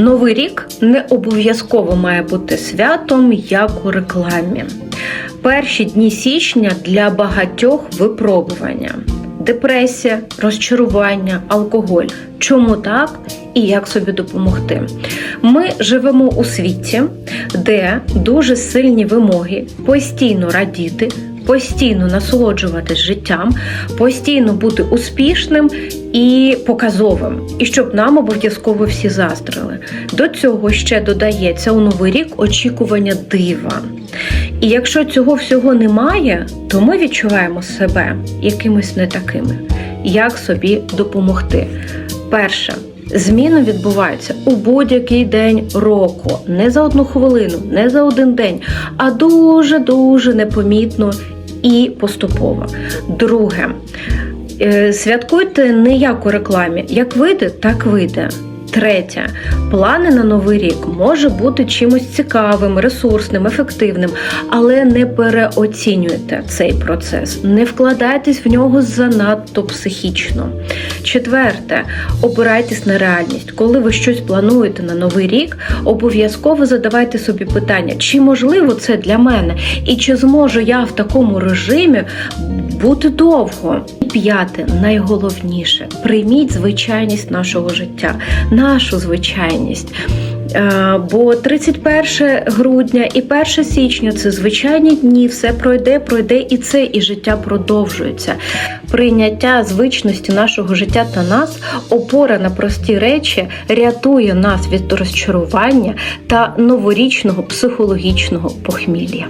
Новий рік не обов'язково має бути святом, як у рекламі. Перші дні січня для багатьох випробування. Депресія, розчарування, алкоголь. Чому так і як собі допомогти? Ми живемо у світі, де дуже сильні вимоги постійно радіти, постійно насолоджуватись життям, постійно бути успішним і показовим, і щоб нам обов'язково всі заздрили. До цього ще додається у новий рік очікування дива. І якщо цього всього немає, то ми відчуваємо себе якимось не такими. Як собі допомогти? Перше. Зміни відбуваються у будь-який день року, не за одну хвилину, не за один день, а дуже дуже непомітно і поступово. Друге, е, святкуйте не як у рекламі. Як вийде, так вийде. Третє, плани на новий рік може бути чимось цікавим, ресурсним, ефективним, але не переоцінюйте цей процес, не вкладайтесь в нього занадто психічно. Четверте, опирайтесь на реальність. Коли ви щось плануєте на новий рік, обов'язково задавайте собі питання, чи можливо це для мене, і чи зможу я в такому режимі бути довго. П'яте, найголовніше прийміть звичайність нашого життя, нашу звичайність. Е, Бо 31 грудня і 1 січня це звичайні дні, все пройде, пройде і це, і життя продовжується. Прийняття звичності нашого життя та нас, опора на прості речі, рятує нас від розчарування та новорічного психологічного похмілля.